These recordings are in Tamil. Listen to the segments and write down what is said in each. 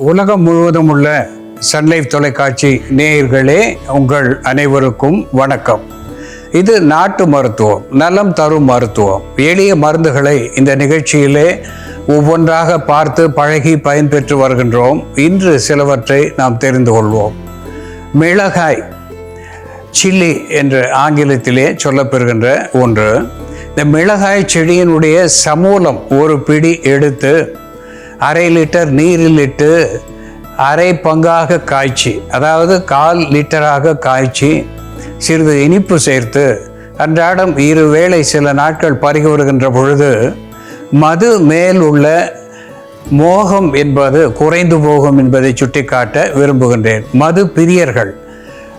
உலகம் முழுவதும் உள்ள சன்லைஃப் தொலைக்காட்சி நேயர்களே உங்கள் அனைவருக்கும் வணக்கம். இது நாட்டு மருத்துவம் நலம் தரும் மருத்துவம். எளிய மருந்துகளை இந்த நிகழ்ச்சியிலே ஒவ்வொன்றாக பார்த்து பழகி பயன்பெற்று வருகின்றோம். இன்று சிலவற்றை நாம் தெரிந்து கொள்வோம். மிளகாய் சில்லி என்று ஆங்கிலத்திலே சொல்லப்பெறுகின்ற ஒன்று. இந்த மிளகாய் செடியினுடைய சமூலம் ஒரு பிடி எடுத்து அரை லிட்டர் நீரில் இட்டு அரை பங்காக காய்ச்சி அதாவது கால் லிட்டராக காய்ச்சி சிறிது இனிப்பு சேர்த்து அன்றாடம் இரு வேளை சில நாட்கள் பருகி வருகின்ற பொழுது மது மேல் உள்ள மோகம் என்பது குறைந்து போகும் என்பதை சுட்டிக்காட்ட விரும்புகின்றேன். மது பிரியர்கள்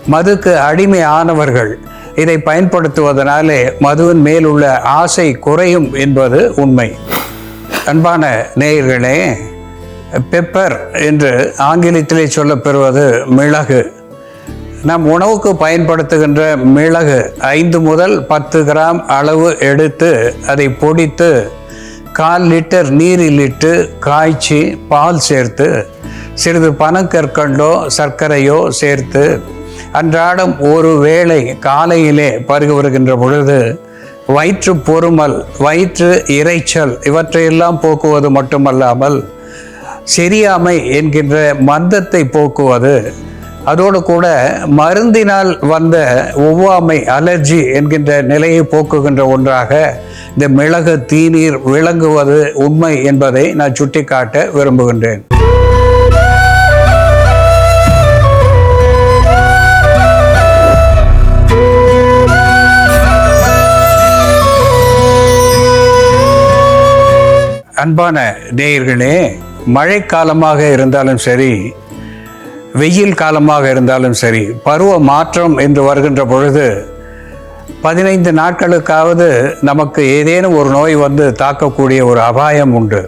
மதுக்கு அடிமை ஆனவர்கள் இதை பயன்படுத்துவதனாலே மதுவின் மேலுள்ள ஆசை குறையும் என்பது உண்மை. அன்பான நேயர்களே பெப்பர் என்று ஆங்கிலத்திலே சொல்லப்பெறுவது மிளகு. நம் உணவுக்கு பயன்படுத்துகின்ற மிளகு ஐந்து முதல் பத்து கிராம் அளவு எடுத்து அதை பொடித்து கால் லிட்டர் நீரில் இட்டு காய்ச்சி பால் சேர்த்து சிறிது பனக்கற்கண்டோ சர்க்கரையோ சேர்த்து அன்றாடம் ஒரு வேளை காலையிலே பருகி வருகின்ற பொழுது வயிற்று பொறுமல் வயிற்று இரைச்சல் இவற்றையெல்லாம் போக்குவது மட்டுமல்லாமல் செரியாமை என்கின்ற மந்தத்தை போக்குவது அதோடு கூட மருந்தினால் வந்த ஒவ்வாமை அலர்ஜி என்கின்ற நிலையை போக்குகின்ற ஒன்றாக இந்த மிளகு தீநீர் விளங்குவது உண்மை என்பதை நான் சுட்டிக்காட்ட விரும்புகின்றேன். அன்பான நேயர்களே மழைக்காலமாக இருந்தாலும் சரி வெயில் காலமாக இருந்தாலும் சரி பருவ மாற்றம் என்று வருகின்ற பொழுது பதினைந்து நாட்களுக்காவது நமக்கு ஏதேனும் ஒரு நோய் வந்து தாக்கக்கூடிய ஒரு அபாயம் உண்டு.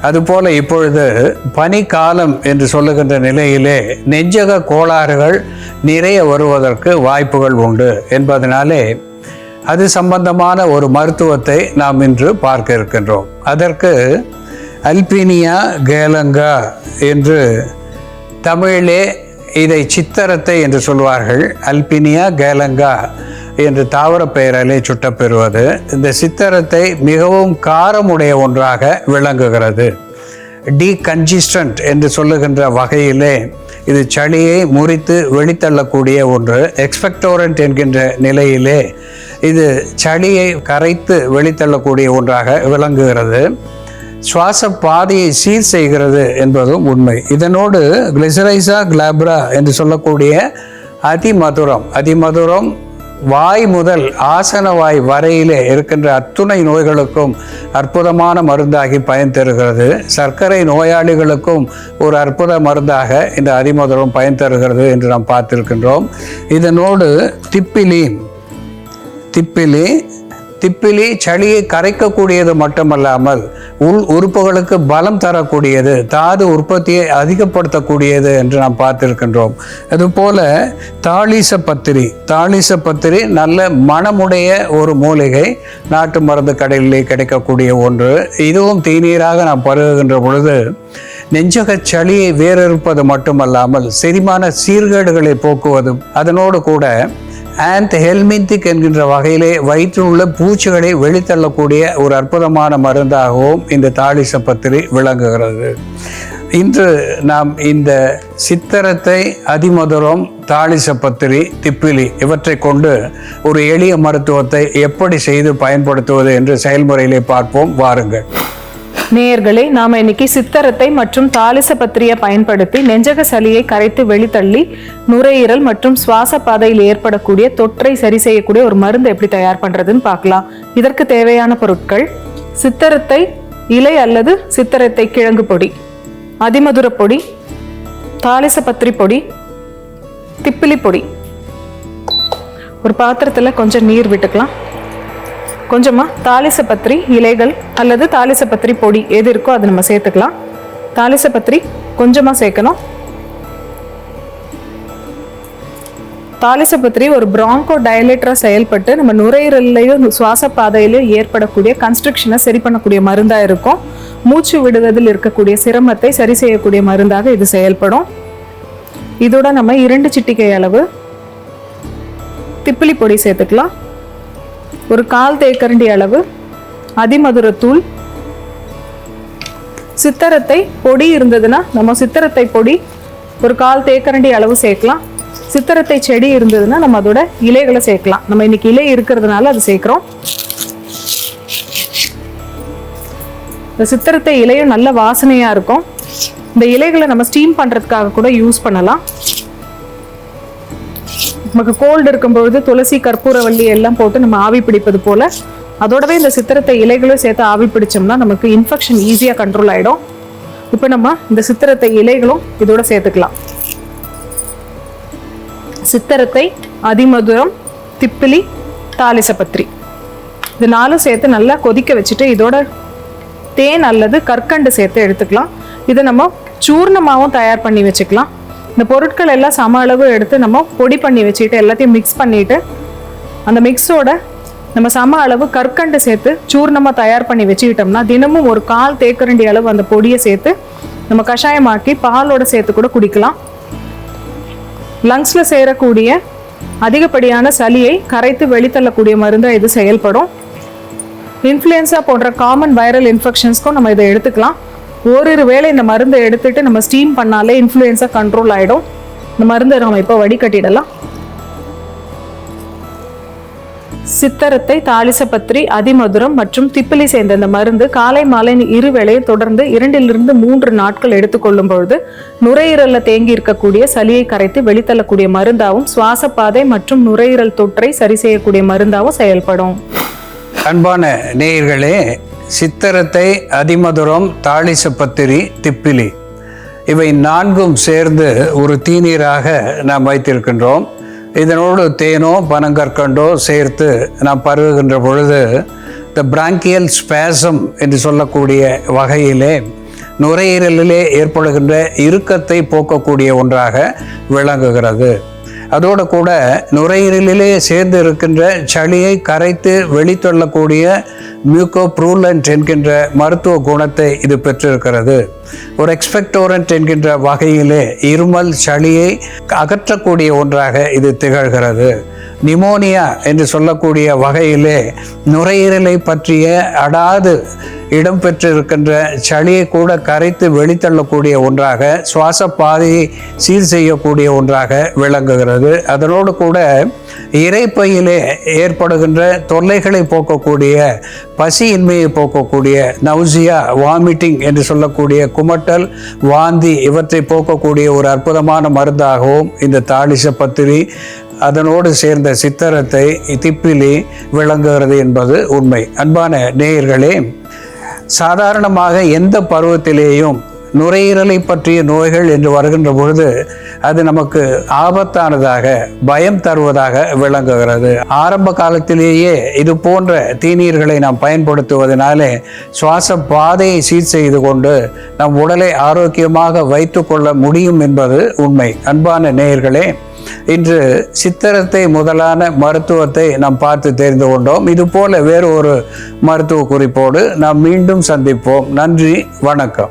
அதுபோல இப்பொழுது பனிக்காலம் என்று சொல்லுகின்ற நிலையிலே நெஞ்சக கோளாறுகள் நிறைய வருவதற்கு வாய்ப்புகள் உண்டு என்பதனாலே அது சம்பந்தமான ஒரு மருத்துவத்தை நாம் இன்று பார்க்க இருக்கின்றோம். அதற்கு அல்பீனியா கேலங்கா என்று தமிழிலே இதை சித்தரத்தை என்று சொல்வார்கள். அல்பினியா கேலங்கா என்று தாவர பெயராலே சுட்டப்பெறுவது. இந்த சித்தரத்தை மிகவும் காரமுடைய ஒன்றாக விளங்குகிறது. டீகன்ஜிஸ்டன்ட் என்று சொல்லுகின்ற வகையிலே இது சளியை முறித்து வெளித்தள்ளக்கூடிய ஒன்று. எக்ஸ்பெக்டோரண்ட் என்கின்ற நிலையிலே இது சளியை கரைத்து வெளித்தள்ளக்கூடிய ஒன்றாக விளங்குகிறது. சுவாச பாதையை சீர் செய்கிறது என்பதும் உண்மை. இதனோடு கிளிசரைசா கிளாப்ரா என்று சொல்லக்கூடிய அதிமதுரம் அதிமதுரம் வாய் முதல் ஆசன வாய் வரையிலே இருக்கின்ற அத்துணை நோய்களுக்கும் அற்புதமான மருந்தாகி பயன் தருகிறது. சர்க்கரை நோயாளிகளுக்கும் ஒரு அற்புத மருந்தாக இந்த அதிமதுரம் பயன் தருகிறது என்று நாம் பார்த்திருக்கின்றோம். இதனோடு திப்பிலி திப்பிலி திப்பிலி சளியை கரைக்கக்கூடியது மட்டுமல்லாமல் உள் உறுப்புகளுக்கு பலம் தரக்கூடியது தாது உற்பத்தியை அதிகப்படுத்தக்கூடியது என்று நாம் பார்த்திருக்கின்றோம். அதுபோல தாளிச பத்திரி தாளிச பத்திரி நல்ல மனமுடைய ஒரு மூலிகை நாட்டு மருந்து கடையிலே கிடைக்கக்கூடிய ஒன்று. இதுவும் தீநீராக நாம் பருகுகின்ற பொழுது நெஞ்சக சளியை வேறறுப்பது மட்டுமல்லாமல் செரிமான சீர்கேடுகளை போக்குவதும் அதனோடு கூட ஆண்ட் ஹெல்மிந்திக் என்கின்ற வகையிலே வயிற்றில் உள்ள பூச்சிகளை வெளித்தள்ளக்கூடிய ஒரு அற்புதமான மருந்தாகவும் இந்த தாளிச பத்திரி விளங்குகிறது. இன்று நாம் இந்த சித்திரத்தை அதிமதுரம் தாளிச பத்திரி திப்பிலி இவற்றை கொண்டு ஒரு எளிய மருத்துவத்தை எப்படி செய்து பயன்படுத்துவது என்று செயல்முறையிலே பார்ப்போம். வாருங்கள். நேயர்களே நாம இன்னைக்கு சித்தரத்தை மற்றும் தாலிச பத்திரியை பயன்படுத்தி நெஞ்சக சளியை கரைத்து வெளித்தள்ளி நுரையீரல் மற்றும் சுவாச பாதையில் ஏற்படக்கூடிய தொற்றை சரி செய்யக்கூடிய ஒரு மருந்து எப்படி தயார் பண்ணுறதுன்னு பார்க்கலாம். இதற்கு தேவையான பொருட்கள் சித்தரத்தை இலை அல்லது சித்தரத்தை கிழங்கு பொடி அதிமதுர பொடி தாலிச பத்திரி பொடி திப்பிலி பொடி. ஒரு பாத்திரத்தில் கொஞ்சம் நீர் விட்டுக்கலாம். கொஞ்சமாக தாலிசப்பத்திரி இலைகள் அல்லது தாலிசப்பத்திரி பொடி எது இருக்கோ அதை நம்ம சேர்த்துக்கலாம். தாலிசப்பத்திரி கொஞ்சமாக சேர்க்கணும். தாலிசப்பத்திரி ஒரு பிராங்கோ டயலேட்டராக செயல்பட்டு நம்ம நுரையீரல்லையும் சுவாச பாதையிலையும் ஏற்படக்கூடிய கன்ஸ்ட்ரக்ஷனை சரி பண்ணக்கூடிய மருந்தாக இருக்கும். மூச்சு விடுவதில் இருக்கக்கூடிய சிரமத்தை சரி செய்யக்கூடிய மருந்தாக இது செயல்படும். இதோட நம்ம இரண்டு சிட்டிகை அளவு திப்பிலி பொடி சேர்த்துக்கலாம். ஒரு கால் தேக்கரண்டி அளவு அதிமதுரத்தூள் சித்தரத்தை பொடி இருந்ததுன்னா நம்ம சித்தரத்தை பொடி ஒரு கால் தேக்கரண்டி அளவு சேர்க்கலாம். சித்தரத்தை செடி இருந்ததுன்னா நம்ம அதோட இலைகளை சேர்க்கலாம். நம்ம இன்னைக்கு இலை இருக்கிறதுனால அது சேர்க்குறோம். இந்த சித்திரத்தை இலையும் நல்ல வாசனையாக இருக்கும். இந்த இலைகளை நம்ம ஸ்டீம் பண்ணுறதுக்காக கூட யூஸ் பண்ணலாம். நமக்கு கோல்டு இருக்கும்பொழுது துளசி கற்பூரவள்ளி எல்லாம் போட்டு நம்ம ஆவி பிடிப்பது போல் அதோடவே இந்த சித்திரத்தை இலைகளும் சேர்த்து ஆவி பிடிச்சோம்னா நமக்கு இன்ஃபெக்ஷன் ஈஸியாக கண்ட்ரோல் ஆகிடும் இப்போ நம்ம இந்த சித்திரத்தை இலைகளும் இதோட சேர்த்துக்கலாம். சித்திரத்தை அதிமதுரம் திப்பிலி தாலிசபத்திரி இது நாலும் சேர்த்து நல்லா கொதிக்க வச்சுட்டு இதோட தேன் அல்லது கற்கண்டு சேர்த்து எடுத்துக்கலாம். இதை நம்ம சூர்ணமாகவும் தயார் பண்ணி வச்சுக்கலாம். இந்த பொருட்கள் எல்லாம் சம அளவு எடுத்து நம்ம பொடி பண்ணி வச்சுட்டு எல்லாத்தையும் மிக்ஸ் பண்ணிட்டு அந்த மிக்ஸோட நம்ம சம அளவு கற்கண்டு சேர்த்து சூர்ணமாக தயார் பண்ணி வச்சுக்கிட்டோம்னா தினமும் ஒரு கால் தேக்கரண்டி அளவு அந்த பொடியை சேர்த்து நம்ம கஷாயமாக்கி பாலோட சேர்த்து கூட குடிக்கலாம். லங்ஸில் சேரக்கூடிய அதிகப்படியான சளியை கரைத்து வெளித்தள்ளக்கூடிய மருந்தாக இது செயல்படும். இன்ஃப்ளூயன்ஸா போன்ற காமன் வைரல் இன்ஃபெக்ஷன்ஸ்க்கும் நம்ம இதை எடுத்துக்கலாம். ஓரிரு வேளை இந்த மருந்தை எடுத்துட்டு நம்ம ஸ்டீம் பண்ணாலே இன்ஃப்ளூயன்ஸாக கண்ட்ரோல் ஆகிடும் இந்த மருந்தை நம்ம இப்போ வடிகட்டிடலாம். சித்தரத்தை தாளிசபத்திரி அதிமதுரம் மற்றும் திப்பிலி சேர்ந்த இந்த மருந்து காலை மாலை இரு வேளையும் தொடர்ந்து இரண்டிலிருந்து மூன்று நாட்கள் எடுத்துக்கொள்ளும் பொழுது நுரையீரலில் தேங்கி இருக்கக்கூடிய சளியை கரைத்து வெளித்தள்ளக்கூடிய மருந்தாகவும் சுவாசப்பாதை மற்றும் நுரையீரல் தொற்றை சரி செய்யக்கூடிய மருந்தாகவும் செயல்படும். அன்பான நேயர்களே சித்திரத்தை அதிமதுரம் தாளிசப்பத்திரி திப்பிலி. இவை நான்கும் சேர்ந்து ஒரு தீநீராக நாம் வைத்திருக்கின்றோம். இதனோடு தேனோ பனங்கற்கண்டோ சேர்த்து நாம் பருகுகின்ற பொழுது இந்த பிராங்கியல் ஸ்பேசம் என்று சொல்லக்கூடிய வகையிலே நுரையீரலிலே ஏற்படுகின்ற இறுக்கத்தை போக்கக்கூடிய ஒன்றாக விளங்குகிறது. அதோடு கூட நுரையீரலிலே சேர்ந்து இருக்கின்ற சளியை கரைத்து வெளித்தள்ளக்கூடிய மியூகோப்ரூலண்ட் என்கின்ற மருத்துவ குணத்தை இது பெற்றிருக்கிறது. ஒரு எக்ஸ்பெக்டோரண்ட் என்கின்ற வகையிலே இருமல் சளியை அகற்றக்கூடிய ஒன்றாக இது திகழ்கிறது. நிமோனியா என்று சொல்லக்கூடிய வகையிலே நுரையீரலை பற்றிய அடாது இடம்பெற்றிருக்கின்ற சளியை கூட கரைத்து வெளித்தள்ளக்கூடிய ஒன்றாக சுவாச பாதையை சீர் செய்யக்கூடிய ஒன்றாக விளங்குகிறது. அதனோடு கூட இறைப்பையிலே ஏற்படுகின்ற தொல்லைகளை போக்கக்கூடிய பசியின்மையை போக்கக்கூடிய நௌசியா வாமிட்டிங் என்று சொல்லக்கூடிய குமட்டல் வாந்தி இவற்றை போக்கக்கூடிய ஒரு அற்புதமான மருந்தாகவும் இந்த தாளிச பத்திரி அதனோடு சேர்ந்த சித்தரத்தை திப்பிலி விளங்குகிறது என்பது உண்மை. அன்பான நேயர்களே சாதாரணமாக எந்த பருவத்திலேயும் நுரையீரலை பற்றிய நோய்கள் என்று வருகின்ற பொழுது அது நமக்கு ஆபத்தானதாக பயம் தருவதாக விளங்குகிறது. ஆரம்ப காலத்திலேயே இது போன்ற தீநீர்களை நாம் பயன்படுத்துவதனாலே சுவாச பாதையை சீர் செய்து கொண்டு நம் உடலை ஆரோக்கியமாக வைத்துக்கொள்ள முடியும் என்பது உண்மை. அன்பான நேயர்களே இன்று சித்திரத்தை முதலான மருத்துவத்தை நாம் பார்த்து தெரிந்து கொண்டோம். இது போல வேறு ஒரு மருத்துவ குறிப்போடு நாம் மீண்டும் சந்திப்போம். நன்றி வணக்கம்.